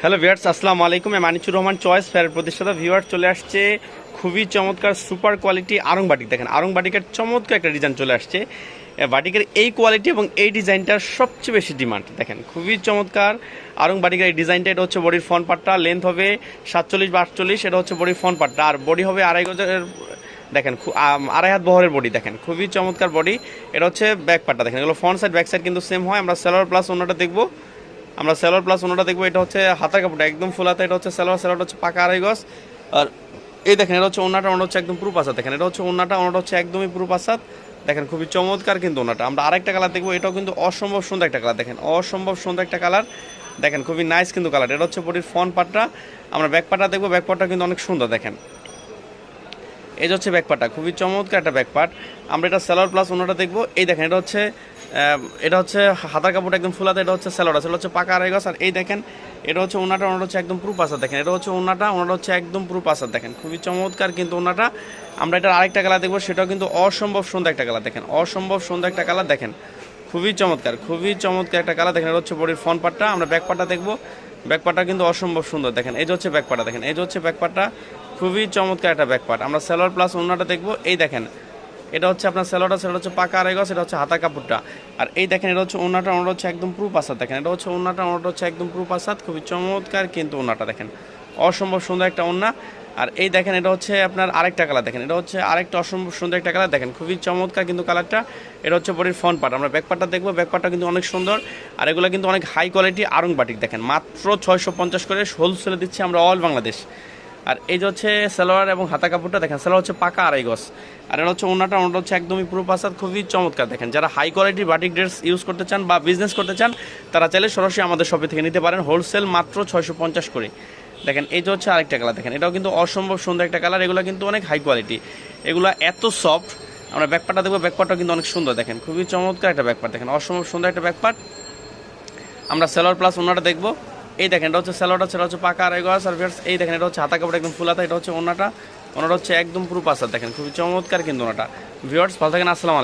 Hello viewers, আসসালামু আলাইকুম। আমি মানিচুর রহমান চয়েস, ফেয়ার প্রতিষ্ঠাতা। ভিউয়ার্স, চলে আসছে খুবই চমৎকার, সুপার কোয়ালিটি আরং বাটিক দেখেন আরং বাটিকের চমৎকার একটা ডিজাইন চলে আসছে। বাটিকের এই কোয়ালিটি এবং এই ডিজাইনটার সবচেয়ে বেশি ডিমান্ড। দেখেন, খুবই চমৎকার আরং বাটিকের এই ডিজাইনটা, এটা হচ্ছে বডির ফ্রন্ট পার্টটা। লেন্থ হবে সাতচল্লিশ বা আটচল্লিশ, এটা হচ্ছে বডির ফ্রন্ট পার্টটা। আর বডি হবে আড়াই গজের, দেখেন আড়াই হাত বহরের বডি। দেখেন, খুবই চমৎকার বডি। এটা হচ্ছে ব্যাক পার্টটা। দেখেন, এগুলো ফ্রন্ট সাইড ব্যাক সাইড কিন্তু সেম হয়। আমরা সেলোয়ার প্লাস অন্যটা দেখব। আমরা সেলোয়ার প্লাস অন্যটা দেখব, এটা হচ্ছে হাতার কাপড়টা, একদম ফুল হাতা, এটা হচ্ছে সেলোয়ার সেলোয়ার হচ্ছে পাকা আড়াই গজ। আর এই দেখেন, এটা হচ্ছে ওনাটা ওনাটা হচ্ছে একদম পুরো পাসাদ দেখেন, এটা হচ্ছে ওনাটা ওনাটা হচ্ছে একদমই পুরো পাসাদ দেখেন, খুবই চমৎকার কিন্তু ওনাটা আমরা আরেকটা কালার দেখব, এটাও কিন্তু অসম্ভব সুন্দর একটা কালার দেখেন, অসম্ভব সুন্দর একটা কালার দেখেন, খুবই নাইস কিন্তু কালার এটা হচ্ছে বডির ফ্রন্ট পার্টটা আমরা ব্যাক পার্টটা দেখব ব্যাক পার্টটা কিন্তু অনেক সুন্দর, দেখেন। এই যে হচ্ছে ব্যাকপার্টটা খুবই চমৎকার একটা ব্যাকপার্ট আমরা এটা সেলার প্লাস অন্যটা দেখব, এই দেখেন, এটা হচ্ছে এটা হচ্ছে হাতার কাপড় একদম ফুলাতে, এটা হচ্ছে সেলোয়ার সেটা হচ্ছে পাকা আড়াই গজ। আর এই দেখেন, এটা হচ্ছে ওনাটা ওনাটা হচ্ছে একদম প্রুফ আসার দেখেন, এটা হচ্ছে ওনাটা ওনাটা হচ্ছে একদম প্রুফ আসার দেখেন। খুবই চমৎকার কিন্তু ওনাটা। আমরা এটা আরেকটা কালার দেখব, সেটাও কিন্তু অসম্ভব সুন্দর একটা কালার দেখেন, অসম্ভব সুন্দর একটা কালার দেখেন। খুবই চমৎকার খুবই চমৎকার একটা কালার দেখেন, এটা হচ্ছে বডির ফ্রন্ট পার্টটা, আমরা ব্যাক পার্টটা দেখব। ব্যাক পার্টটা কিন্তু অসম্ভব সুন্দর দেখেন, এই যে হচ্ছে ব্যাক পার্টটা দেখেন, এই যে হচ্ছে ব্যাক পার্টটা, খুবই চমৎকার একটা ব্যাক পার্ট। আমরা সেলোয়ার প্লাস ওনাটা দেখব, এই দেখেন এটা হচ্ছে আপনার সেলোয়ারটা সেটা হচ্ছে পাকা আড়াই এটা হচ্ছে হাতা কাপড়টা। আর এই দেখেন, এটা হচ্ছে ওনাটা ওনাটা হচ্ছে একদম প্রুফ আসাদ দেখেন। এটা হচ্ছে ওনাটা ওনাটা হচ্ছে একদম প্রুফ আসাদ খুবই চমৎকার কিন্তু ওনাটা দেখেন। অসম্ভব সুন্দর একটা ওনা আর এই দেখেন, এটা হচ্ছে আপনার আরেকটা কালার দেখেন। এটা হচ্ছে আরেকটা অসম্ভব সুন্দর একটা কালার দেখেন। খুবই চমৎকার কিন্তু কালারটা এটা হচ্ছে বডির ফ্রন্ট পার্ট আমরা ব্যাক পার্টটা দেখব। ব্যাক পার্টটা কিন্তু অনেক সুন্দর। আর এগুলো কিন্তু অনেক হাই কোয়ালিটি আরং বাটিক দেখেন। মাত্র ছয়শো পঞ্চাশ করে হোলসেলে দিচ্ছি আমরা অল বাংলাদেশ আর এই যে হচ্ছে সালোয়ার এবং হাতা কাপড়টা দেখেন, সালোয়ার হচ্ছে পাকা আড়াই গজ। আর এটা হচ্ছে ওনাটা ওনাটা হচ্ছে একদমই পুরো পাসাদ খুবই চমৎকার দেখেন। যারা হাই কোয়ালিটির বাটিক ড্রেস ইউজ করতে চান বা বিজনেস করতে চান, তারা চাইলে সরাসরি আমাদের শপে থেকে নিতে পারেন। হোলসেল মাত্র ছয়শো পঞ্চাশ করে। দেখেন, এই যে হচ্ছে আরেকটা কালার দেখেন, এটাও কিন্তু অসম্ভব সুন্দর একটা কালার এগুলো কিন্তু অনেক হাই কোয়ালিটি এগুলো এত সফট আমরা ব্যাকপারটা দেখব ব্যাকপারটাও কিন্তু অনেক সুন্দর দেখেন। খুবই চমৎকার একটা ব্যাকপার দেখেন, অসম্ভব সুন্দর একটা ব্যাকপার আমরা সেলোয়ার প্লাস ওনাটা দেখব। এই দেখেন, এটা হচ্ছে স্যালোটা সেটা হচ্ছে পাকা আড়াই গজ আর ফ্রেন্ডস এই দেখেন, এটা হচ্ছে হাতা কাপড় একদম ফুলাতা এটা হচ্ছে ওনাটা। ওনাটা হচ্ছে একদম পুরো পাসার দেখেন, খুবই চমৎকার কিন্তু ওনাটা। ভিওয়ার্স ভালো থাকেন, আসসালামু